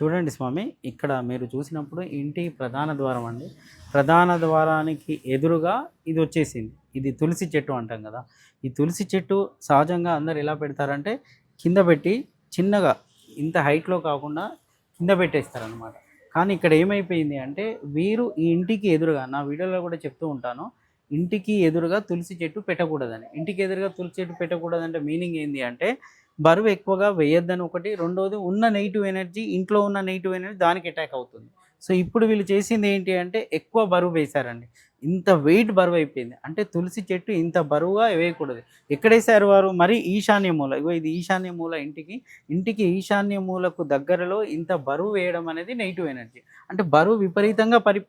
చూడండి స్వామి ఇక్కడ మీరు చూసినప్పుడు ఇంటి ప్రధాన ద్వారం అండి. ప్రధాన ద్వారానికి ఎదురుగా ఇది వచ్చేసింది. ఇది తులసి చెట్టు అంటాం కదా. ఈ తులసి చెట్టు సహజంగా అందరు ఎలా పెడతారంటే కింద పెట్టి చిన్నగా ఇంత హైట్లో కాకుండా కింద పెట్టేస్తారనమాట కానీ ఇక్కడ ఏమైపోయింది అంటే వీరు ఈ ఇంటికి ఎదురుగా నా వీడియోలో కూడా చెప్తూ ఉంటాను ఇంటికి ఎదురుగా తులసి చెట్టు పెట్టకూడదని. ఇంటికి ఎదురుగా తులసి చెట్టు పెట్టకూడదంటే మీనింగ్ ఏంటి అంటే బరువు ఎక్కువగా వేయొద్దని ఒకటి రెండోది ఉన్న నెగిటివ్ ఎనర్జీ ఇంట్లో ఉన్న నెగిటివ్ ఎనర్జీ దానికి అటాక్ అవుతుంది. సో ఇప్పుడు వీళ్ళు చేసింది ఏంటి అంటే ఎక్కువ బరువు వేశారండి. ఇంత వెయిట్ బరువు అయిపోయింది. అంటే తులసి చెట్టు ఇంత బరువుగా వేయకూడదు. ఎక్కడేసారు వారు? మరి ఈశాన్య మూల. ఇగో ఇది ఈశాన్య మూల ఇంటికి. ఇంటికి ఈశాన్య మూలకు దగ్గరలో ఇంత బరువు వేయడం అనేది నెగిటివ్ ఎనర్జీ అంటే బరువు విపరీతంగా పడి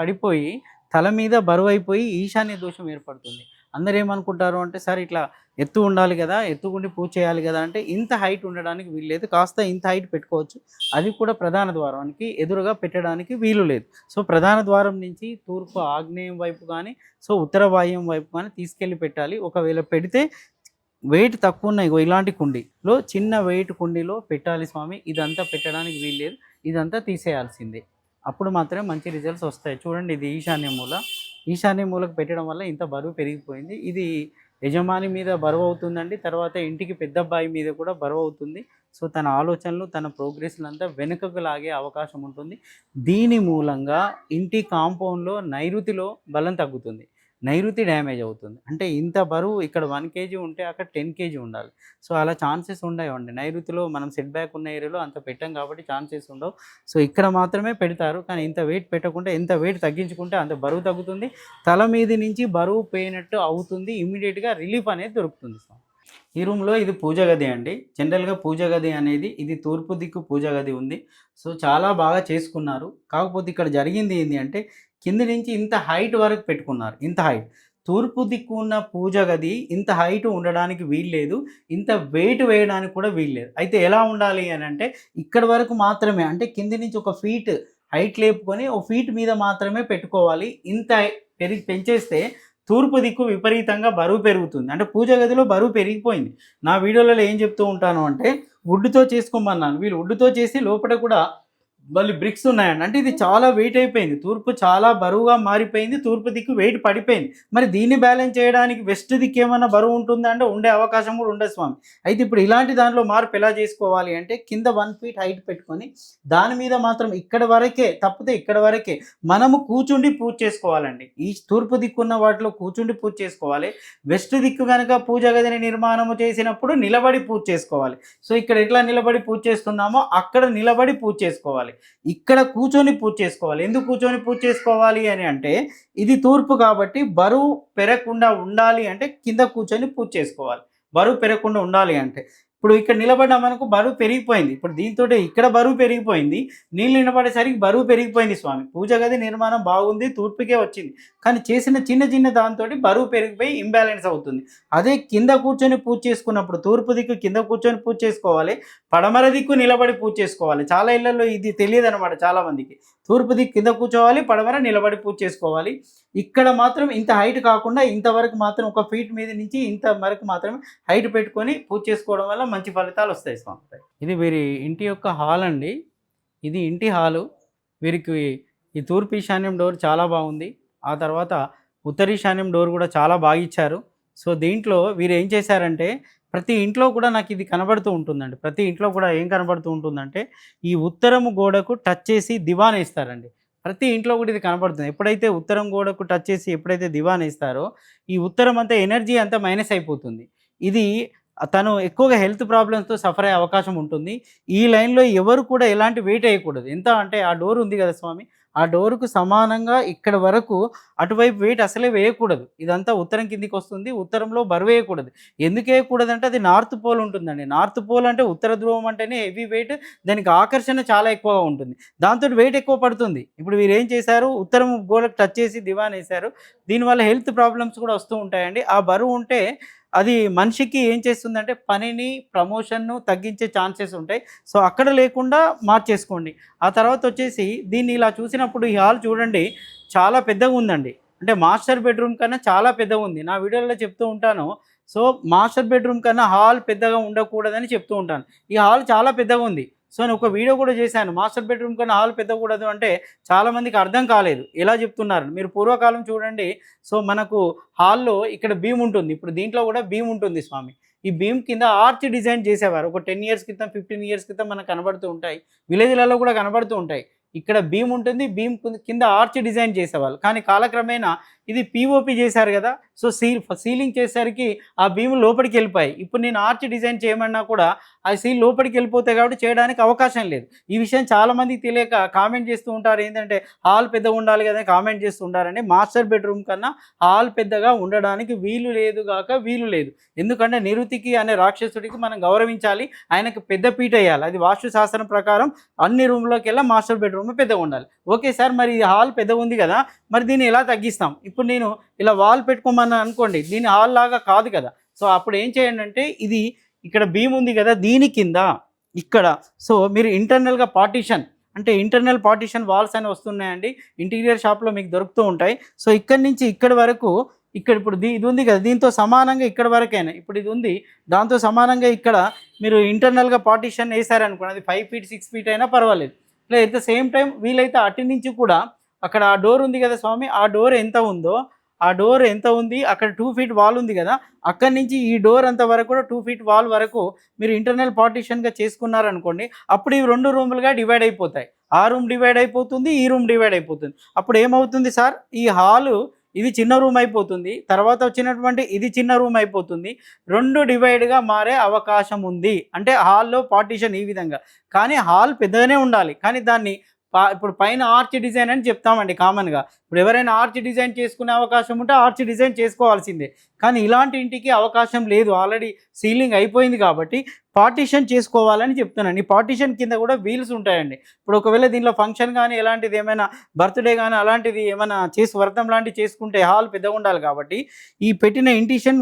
పడిపోయి తల మీద బరువు అయిపోయి ఈశాన్య దోషం ఏర్పడుతుంది. అందరు ఏమనుకుంటారు అంటే సార్ ఇట్లా ఎత్తు ఉండాలి కదా ఎత్తుకుండి పూజ చేయాలి కదా అంటే ఇంత హైట్ ఉండడానికి వీలు లేదు కాస్త ఇంత హైట్ పెట్టుకోవచ్చు. అది కూడా ప్రధాన ద్వారానికి ఎదురుగా పెట్టడానికి వీలు లేదు. సో ప్రధాన ద్వారం నుంచి తూర్పు ఆగ్నేయం వైపు కానీ సో ఉత్తర వాయుం వైపు కానీ తీసుకెళ్ళి పెట్టాలి. ఒకవేళ పెడితే వెయిట్ తక్కువ ఉన్నాయి ఇలాంటి కుండీలో చిన్న వెయిట్ కుండీలో పెట్టాలి స్వామి. ఇదంతా పెట్టడానికి వీలు లేదు ఇదంతా తీసేయాల్సిందే. అప్పుడు మాత్రమే మంచి రిజల్ట్స్ వస్తాయి. చూడండి ఇది ఈశాన్య మూల. ఈశాన్య మూలకు పెట్టడం వల్ల ఇంత బరువు పెరిగిపోయింది. ఇది యజమాని మీద బరువు అవుతుందండి. తర్వాత ఇంటికి పెద్ద అబ్బాయి మీద కూడా బరువు అవుతుంది. సో తన ఆలోచనలు తన ప్రోగ్రెస్లంతా వెనుకకు లాగే అవకాశం ఉంటుంది. దీని మూలంగా ఇంటి కాంపౌండ్లో నైరుతిలో బలం తగ్గుతుంది. నైరుతి డ్యామేజ్ అవుతుంది. అంటే ఇంత బరువు ఇక్కడ వన్ కేజీ ఉంటే అక్కడ టెన్ కేజీ ఉండాలి. సో అలా ఛాన్సెస్ ఉండవండి నైరుతిలో మనం సెట్ బ్యాక్ ఉన్న ఏరియాలో అంత పెట్టాం కాబట్టి ఛాన్సెస్ ఉండవు. సో ఇక్కడ మాత్రమే పెడతారు. కానీ ఇంత వెయిట్ పెట్టకుండా ఎంత వెయిట్ తగ్గించుకుంటే అంత బరువు తగ్గుతుంది. తల మీది నుంచి బరువు పోయినట్టు అవుతుంది. ఇమీడియట్గా రిలీఫ్ అనేది దొరుకుతుంది స్వామి ఈ రూమ్లో ఇది పూజ గది అండి. జనరల్గా పూజ గది అనేది ఇది తూర్పు దిక్కు పూజ గది ఉంది. సో చాలా బాగా చేసుకున్నారు. కాకపోతే ఇక్కడ జరిగింది ఏంటి అంటే కింది నుంచి ఇంత హైట్ వరకు పెట్టుకున్నారు. ఇంత హైట్. తూర్పు దిక్కు ఉన్న పూజ గది ఇంత హైట్ ఉండడానికి వీల్లేదు ఇంత వెయిట్ వేయడానికి కూడా వీల్లేదు అయితే ఎలా ఉండాలి అని అంటే ఇక్కడ వరకు మాత్రమే అంటే కింది నుంచి ఒక ఫీట్ హైట్ లేపుకొని ఒక ఫీట్ మీద మాత్రమే పెట్టుకోవాలి. ఇంత పెరిగి పెంచేస్తే తూర్పు దిక్కు విపరీతంగా బరువు పెరుగుతుంది. అంటే పూజ గదిలో బరువు పెరిగిపోయింది. నా వీడియోలలో ఏం చెప్తూ ఉంటాను అంటే వుడ్తో చేసుకోమన్నాను. వీళ్ళు వుడ్తో చేసి లోపల కూడా మళ్ళీ బ్రిక్స్ ఉన్నాయండి. అంటే ఇది చాలా వెయిట్ అయిపోయింది. తూర్పు చాలా బరువుగా మారిపోయింది. తూర్పు దిక్కు వెయిట్ పడిపోయింది. మరి దీన్ని బ్యాలెన్స్ చేయడానికి వెస్ట్ దిక్కు ఏమైనా బరువు ఉంటుందా అంటే ఉండే అవకాశం కూడా ఉండదు స్వామి. అయితే ఇప్పుడు ఇలాంటి దానిలో మార్పు ఎలా చేసుకోవాలి అంటే కింద వన్ ఫీట్ హైట్ పెట్టుకొని దాని మీద మాత్రం ఇక్కడ వరకే తప్పితే ఇక్కడ వరకే మనము కూర్చుండి పూజ చేసుకోవాలండి. ఈ తూర్పు దిక్కు ఉన్న వాటిలో కూర్చుండి పూజ చేసుకోవాలి. వెస్ట్ దిక్కు కనుక పూజ గదిని నిర్మాణము చేసినప్పుడు నిలబడి పూజ చేసుకోవాలి. సో ఇక్కడ ఎట్లా నిలబడి పూజ చేస్తున్నామో అక్కడ నిలబడి పూజ చేసుకోవాలి. ఇక్కడ కూర్చొని పూజ చేసుకోవాలి. ఎందుకు కూర్చొని పూజ చేసుకోవాలి అని అంటే ఇది తూర్పు కాబట్టి బరువు పెరగకుండా ఉండాలి అంటే కింద కూర్చొని పూజ చేసుకోవాలి. బరువు పెరగకుండా ఉండాలి అంటే. ఇప్పుడు ఇక్కడ నిలబడ్డా మనకు బరువు పెరిగిపోయింది. ఇప్పుడు దీంతో ఇక్కడ బరువు పెరిగిపోయింది. నీళ్ళు నిలబడేసరికి బరువు పెరిగిపోయింది స్వామి. పూజ గది నిర్మాణం బాగుంది తూర్పుకే వచ్చింది. కానీ చేసిన చిన్న చిన్న దాంతో బరువు పెరిగిపోయి ఇంబ్యాలెన్స్ అవుతుంది. అదే కింద కూర్చొని పూజ చేసుకున్నప్పుడు తూర్పు దిక్కు కింద కూర్చొని పూజ చేసుకోవాలి. పడమర దిక్కు నిలబడి పూజ చేసుకోవాలి. చాలా ఇళ్ళలో ఇది తెలియదు అనమాట చాలా మందికి తూర్పు దిక్కు కింద కూర్చోవాలి పడవర నిలబడి పూజ చేసుకోవాలి. ఇక్కడ మాత్రం ఇంత హైట్ కాకుండా ఇంతవరకు మాత్రం ఒక ఫీట్ మీద నుంచి ఇంత వరకు మాత్రమే హైట్ పెట్టుకొని పూజ చేసుకోవడం వల్ల మంచి ఫలితాలు వస్తాయి స్వామి ఇది వీరి ఇంటి యొక్క హాల్ అండి. ఇది ఇంటి హాలు వీరికి ఈ తూర్పు ఈశాన్యం డోర్ చాలా బాగుంది. ఆ తర్వాత ఉత్తర ఈశాన్యం డోర్ కూడా చాలా బాగా ఇచ్చారు. సో దీంట్లో వీరు ఏం చేశారంటే ప్రతి ఇంట్లో కూడా నాకు ఇది కనబడుతూ ఉంటుందండి. ప్రతి ఇంట్లో కూడా ఏం కనబడుతూ ఉంటుందంటే ఈ ఉత్తరము గోడకు టచ్ చేసి దివాన్ వేస్తారండి. ప్రతి ఇంట్లో కూడా ఇది కనబడుతుంది. ఎప్పుడైతే ఉత్తరం గోడకు టచ్ చేసి ఎప్పుడైతే దివాన్ వేస్తారో ఈ ఉత్తరం అంతా ఎనర్జీ అంతా మైనస్ అయిపోతుంది. ఇది తను ఎక్కువగా హెల్త్ ప్రాబ్లమ్స్తో సఫర్ అయ్యే అవకాశం ఉంటుంది. ఈ లైన్లో ఎవరు కూడా ఎలాంటి వెయిట్ వేయకూడదు. ఎంత అంటే ఆ డోర్ ఉంది కదా స్వామి ఆ డోరుకు సమానంగా ఇక్కడ వరకు అటువైపు వెయిట్ అసలే వేయకూడదు. ఇదంతా ఉత్తరం కిందికి వస్తుంది. ఉత్తరంలో బరువు వేయకూడదు. ఎందుకు వేయకూడదు అంటే అది నార్త్ పోల్ ఉంటుందండి. నార్త్ పోల్ అంటే ఉత్తర ధ్రువం అంటేనే హెవీ వెయిట్ దానికి ఆకర్షణ చాలా ఎక్కువగా ఉంటుంది. దాంతో వెయిట్ ఎక్కువ పడుతుంది. ఇప్పుడు వీరు ఏం చేశారు? ఉత్తరం గోడకు టచ్ చేసి దివాన్ వేశారు. దీనివల్ల హెల్త్ ప్రాబ్లమ్స్ కూడా వస్తూ ఉంటాయండి. ఆ బరువు ఉంటే అది మనిషికి ఏం చేస్తుందంటే పనిని ప్రమోషన్ను తగ్గించే ఛాన్సెస్ ఉంటాయి. సో అక్కడ లేకుండా మార్చేసుకోండి. ఆ తర్వాత వచ్చేసి దీన్ని ఇలా చూసినప్పుడు ఈ హాల్ చూడండి చాలా పెద్దగా ఉందండి. అంటే మాస్టర్ బెడ్రూమ్ కన్నా చాలా పెద్దగా ఉంది. నా వీడియోలో చెప్తూ ఉంటాను. సో మాస్టర్ బెడ్రూమ్ కన్నా హాల్ పెద్దగా ఉండకూడదని చెప్తూ ఉంటాను. ఈ హాల్ చాలా పెద్దగా ఉంది. సో నేను ఒక వీడియో కూడా చేశాను. మాస్టర్ బెడ్రూమ్ కన్నా హాల్ పెద్దకూడదు అంటే చాలామందికి అర్థం కాలేదు. ఎలా చెప్తున్నారు. మీరు పూర్వకాలం చూడండి. సో మనకు హాల్లో ఇక్కడ బీమ్ ఉంటుంది. ఇప్పుడు దీంట్లో కూడా బీమ్ ఉంటుంది స్వామి. ఈ బీమ్ కింద ఆర్చ్ డిజైన్ చేసేవారు. ఒక టెన్ ఇయర్స్ క్రితం ఫిఫ్టీన్ ఇయర్స్ క్రితం మనకు కనబడుతూ ఉంటాయి. విలేజ్లలో కూడా కనబడుతూ ఉంటాయి. ఇక్కడ బీమ్ ఉంటుంది. బీమ్ కింద ఆర్చ్ డిజైన్ చేసేవాళ్ళు. కానీ కాలక్రమేణా ఇది పిఓపి చేశారు కదా. సో సీల్ సీలింగ్ చేసేసరికి ఆ బీమ్ లోపలికి వెళ్ళిపోయాయి. ఇప్పుడు నేను ఆర్చ్ డిజైన్ చేయమన్నా కూడా ఆ సీల్ లోపలికి వెళ్ళిపోతాయి కాబట్టి చేయడానికి అవకాశం లేదు. ఈ విషయం చాలామందికి తెలియక కామెంట్ చేస్తూ ఉంటారు. ఏంటంటే హాల్ పెద్దగా ఉండాలి కదా కామెంట్ చేస్తూ ఉంటారండి. మాస్టర్ బెడ్రూమ్ కన్నా హాల్ పెద్దగా ఉండడానికి వీలు లేదు కాక వీలు లేదు. ఎందుకంటే నిరుతికి అనే రాక్షసుడికి మనం గౌరవించాలి. ఆయనకు పెద్ద పీట వేయాలి. అది వాస్తు శాస్త్రం ప్రకారం అన్ని రూమ్లోకి వెళ్ళా మాస్టర్ బెడ్రూమ్ పెద్దగా ఉండాలి. ఓకే సార్ మరి ఈ హాల్ పెద్దగా ఉంది కదా మరి దీన్ని ఎలా తగ్గిస్తాం? ఇప్పుడు నేను ఇలా వాల్ పెట్టుకోమన్నా అనుకోండి దీని హాల్ లాగా కాదు కదా. సో అప్పుడు ఏం చేయండి అంటే ఇది ఇక్కడ బీమ్ ఉంది కదా దీని కింద ఇక్కడ సో మీరు ఇంటర్నల్గా పార్టీషన్ అంటే ఇంటర్నల్ పార్టీషన్ వాల్స్ అని వస్తున్నాయండి ఇంటీరియర్ షాప్లో మీకు దొరుకుతూ ఉంటాయి. సో ఇక్కడి నుంచి ఇక్కడి వరకు ఇక్కడ ఇప్పుడు దీ ఇది ఉంది కదా దీంతో సమానంగా ఇక్కడ వరకైనా ఇప్పుడు ఇది ఉంది దాంతో సమానంగా ఇక్కడ మీరు ఇంటర్నల్గా పార్టీషన్ వేసారనుకోండి అది ఫైవ్ ఫీట్ సిక్స్ ఫీట్ అయినా పర్వాలేదు. లేదా ఎట్ ద సేమ్ టైం వీలైతే అటు నుంచి కూడా అక్కడ ఆ డోర్ ఉంది కదా స్వామి ఆ డోర్ ఎంత ఉందో ఆ డోర్ ఎంత ఉంది? అక్కడ టూ ఫీట్ వాల్ ఉంది కదా. అక్కడి నుంచి ఈ డోర్ అంత వరకు కూడా టూ ఫీట్ వాల్ వరకు మీరు ఇంటర్నల్ పార్టీషన్గా చేసుకున్నారనుకోండి అప్పుడు ఇవి రెండు రూములుగా డివైడ్ అయిపోతాయి. ఆ రూమ్ డివైడ్ అయిపోతుంది ఈ రూమ్ డివైడ్ అయిపోతుంది. అప్పుడు ఏమవుతుంది సార్? ఈ హాలు ఇది చిన్న రూమ్ అయిపోతుంది తర్వాత వచ్చినటువంటి ఇది చిన్న రూమ్ అయిపోతుంది. రెండు డివైడ్గా మారే అవకాశం ఉంది. అంటే హాల్లో పార్టీషన్ ఈ విధంగా. కానీ హాల్ పెద్దగానే ఉండాలి. కానీ దాన్ని ఇప్పుడు పైన ఆర్చ్ డిజైన్ అని చెప్తామండి కామన్గా. ఇప్పుడు ఎవరైనా ఆర్చ్ డిజైన్ చేసుకునే అవకాశం ఉంటే ఆర్చ్ డిజైన్ చేసుకోవాల్సిందే. కానీ ఇలాంటి ఇంటికి అవకాశం లేదు. ఆల్రెడీ సీలింగ్ అయిపోయింది కాబట్టి పార్టీషన్ చేసుకోవాలని చెప్తున్నాను. ఈ పార్టీషన్ కింద కూడా వీల్స్ ఉంటాయండి. ఇప్పుడు ఒకవేళ దీనిలో ఫంక్షన్ కానీ ఎలాంటిది ఏమైనా బర్త్డే కానీ అలాంటిది ఏమైనా చేసి వ్రతం లాంటివి చేసుకుంటే హాల్ పెద్దగా ఉండాలి కాబట్టి ఈ పెట్టిన ఇంటిషన్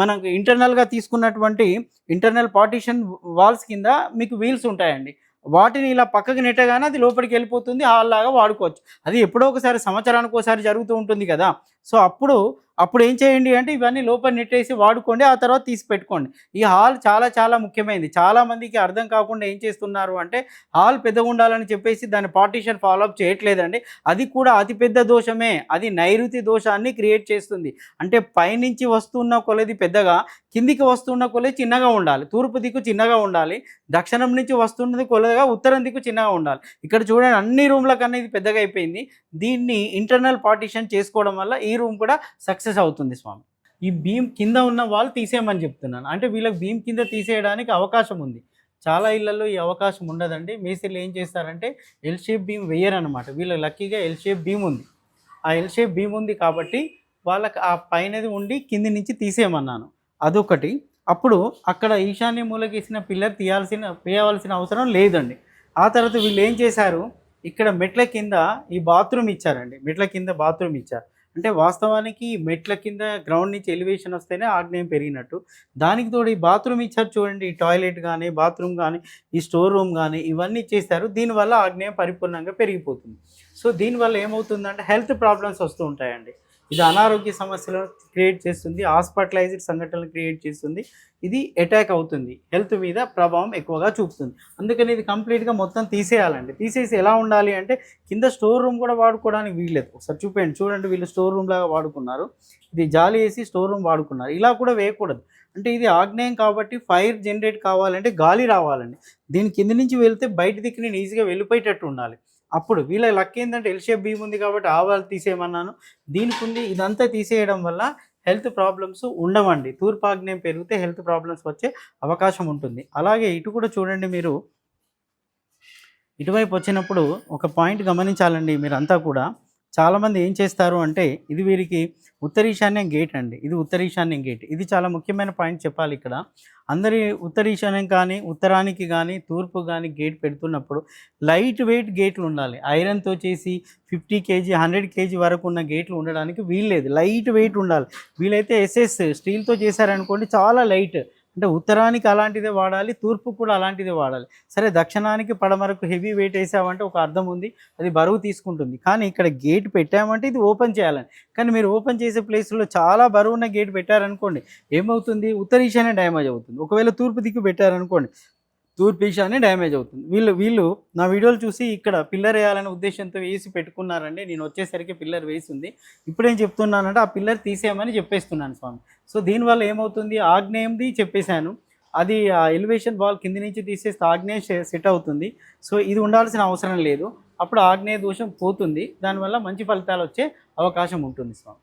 మనకు ఇంటర్నల్గా తీసుకున్నటువంటి ఇంటర్నల్ పార్టీషన్ వాల్స్ కింద మీకు వీల్స్ ఉంటాయండి. వాటిని ఇలా పక్కకి నెట్టగానే అది లోపలికి వెళ్ళిపోతుంది హాల్లాగా వాడుకోవచ్చు. అది ఎప్పుడో ఒకసారి సంవత్సరానికి ఒకసారి జరుగుతూ ఉంటుంది కదా. సో అప్పుడు అప్పుడు ఏం చేయండి అంటే ఇవన్నీ లోపల నెట్టేసి వాడుకోండి ఆ తర్వాత తీసి పెట్టుకోండి ఈ హాల్ చాలా చాలా ముఖ్యమైనది. చాలా మందికి అర్థం కాకుండా ఏం చేస్తున్నారు అంటే హాల్ పెద్దగా ఉండాలని చెప్పేసి దాని పార్టీషన్ ఫాలోఅప్ చేయట్లేదండి. అది కూడా అతిపెద్ద దోషమే. అది నైరుతి దోషాన్ని క్రియేట్ చేస్తుంది. అంటే పైనుంచి వస్తున్న కొలది పెద్దగా కిందికి వస్తున్న కొలది చిన్నగా ఉండాలి. తూర్పు దిక్కు చిన్నగా ఉండాలి. దక్షిణం నుంచి వస్తున్నది కొలదిగా ఉత్తరం దిక్కు చిన్నగా ఉండాలి. ఇక్కడ చూడండి అన్ని రూమ్ల కన్నా ఇది పెద్దగా అయిపోయింది. దీన్ని ఇంటర్నల్ పార్టీషన్ చేసుకోవడం వల్ల ఈ రూమ్ కూడా సక్సెస్ అవుతుంది స్వామి. ఈ భీమ్ కింద ఉన్న వాళ్ళు తీసేయమని చెప్తున్నాను. అంటే వీళ్ళకి భీమ్ కింద తీసేయడానికి అవకాశం ఉంది. చాలా ఇళ్ళలో ఈ అవకాశం ఉండదండి. మేస్త్రీలు ఏం చేస్తారంటే ఎల్ షేప్ భీమ్ వేయరనమాట వీళ్ళకి లక్కీగా ఎల్ షేప్ భీమ్ ఉంది. ఆ ఎల్ షేప్ భీమ్ ఉంది కాబట్టి వాళ్ళకి ఆ పైనది ఉండి కింది నుంచి తీసేయమన్నాను. అదొకటి. అప్పుడు అక్కడ ఈశాన్య మూలకి ఇచ్చిన పిల్లర్ తీయాల్సిన వేయవలసిన అవసరం లేదండి. ఆ తర్వాత వీళ్ళు ఏం చేశారు? ఇక్కడ మెట్ల కింద ఈ బాత్రూమ్ ఇచ్చారండి. మెట్ల కింద బాత్రూమ్ ఇచ్చారు. అంటే వాస్తవానికి మెట్ల కింద గ్రౌండ్ నుంచి ఎలివేషన్ వస్తేనే ఆగ్నేయం పెరిగినట్టు. దానికి తోడు ఈ బాత్రూమ్ ఇచ్చారు చూడండి ఈ టాయిలెట్ కానీ బాత్రూమ్ కానీ ఈ స్టోర్ రూమ్ కానీ ఇవన్నీ చేస్తారు దీనివల్ల ఆగ్నేయం పరిపూర్ణంగా పెరిగిపోతుంది. సో దీనివల్ల ఏమవుతుందంటే హెల్త్ ప్రాబ్లమ్స్ వస్తూ ఉంటాయండి. ఇది అనారోగ్య సమస్యలను క్రియేట్ చేస్తుంది హాస్పిటలైజ్డ్ సంఘటనలు క్రియేట్ చేస్తుంది ఇది అటాక్ అవుతుంది హెల్త్ మీద ప్రభావం ఎక్కువగా చూపుతుంది. అందుకని ఇది కంప్లీట్గా మొత్తం తీసేయాలండి. తీసేసి ఎలా ఉండాలి అంటే కింద స్టోర్ రూమ్ కూడా వాడుకోవడానికి వీల్లేదు. ఒకసారి చూపేయండి. చూడండి వీళ్ళు స్టోర్ రూమ్ లాగా వాడుకున్నారు. ఇది జాలి వేసి స్టోర్ రూమ్ వాడుకున్నారు. ఇలా కూడా వేయకూడదు. అంటే ఇది ఆగ్నేయం కాబట్టి ఫైర్ జనరేట్ కావాలంటే గాలి రావాలండి. దీని కింద నుంచి వెళ్తే బయట దిక్కు నేను ఈజీగా వెళ్ళిపోయేటట్టు ఉండాలి. అప్పుడు వీళ్ళ లక్ ఏంటంటే ఎల్షేప్ బీమ్ ఉంది కాబట్టి ఆవాలు తీసేయమన్నాను. దీనికి ఉంది ఇదంతా తీసేయడం వల్ల హెల్త్ ప్రాబ్లమ్స్ ఉండవండి. తూర్పాగ్నేయం పెరిగితే హెల్త్ ప్రాబ్లమ్స్ వచ్చే అవకాశం ఉంటుంది. అలాగే ఇటు కూడా చూడండి మీరు. ఇటువైపు వచ్చినప్పుడు ఒక పాయింట్ గమనించాలండి మీరంతా కూడా. చాలామంది ఏం చేస్తారు అంటే ఇది వీరికి ఉత్తరీశాన్యం గేట్ అండి. ఇది ఉత్తరీశాన్యం గేట్ ఇది చాలా ముఖ్యమైన పాయింట్ చెప్పాలి ఇక్కడ. అందరి ఉత్తరీశాన్యం కానీ ఉత్తరానికి కానీ తూర్పు కానీ గేట్ పెడుతున్నప్పుడు లైట్ వెయిట్ గేట్లు ఉండాలి. ఐరన్తో చేసి ఫిఫ్టీ కేజీ హండ్రెడ్ కేజీ వరకు ఉన్న గేట్లు ఉండడానికి వీల్లేదు. లైట్ వెయిట్ ఉండాలి. వీలైతే ఎస్ఎస్ స్టీల్తో చేశారనుకోండి చాలా లైట్ అంటే ఉత్తరానికి అలాంటిదే వాడాలి తూర్పు కూడా అలాంటిదే వాడాలి. సరే దక్షిణానికి పడమరకు హెవీ వెయిట్ వేసామంటే ఒక అర్థం ఉంది అది బరువు తీసుకుంటుంది. కానీ ఇక్కడ గేట్ పెట్టామంటే ఇది ఓపెన్ చేయాలని. కానీ మీరు ఓపెన్ చేసే ప్లేస్లో చాలా బరువున్న గేట్ పెట్టారనుకోండి ఏమవుతుంది? ఉత్తర ఈశాన్య డ్యామేజ్ అవుతుంది. ఒకవేళ తూర్పు దిక్కు పెట్టారనుకోండి తూర్పు అని డ్యామేజ్ అవుతుంది. వీళ్ళు వీళ్ళు నా వీడియోలు చూసి ఇక్కడ పిల్లర్ వేయాలనే ఉద్దేశంతో వేసి పెట్టుకున్నారండి. నేను వచ్చేసరికి పిల్లర్ వేసి ఉంది చెప్తున్నానంటే ఆ పిల్లర్ తీసేయమని చెప్పేస్తున్నాను స్వామి. సో దీనివల్ల ఏమవుతుంది? ఆగ్నేయంది చెప్పేశాను. అది ఆ ఎలివేషన్ బాల్ కింది నుంచి తీసేస్తే ఆగ్నేయ సెట్ అవుతుంది. సో ఇది ఉండాల్సిన అవసరం లేదు. అప్పుడు ఆగ్నేయ దోషం పోతుంది. దానివల్ల మంచి ఫలితాలు వచ్చే అవకాశం ఉంటుంది స్వామి.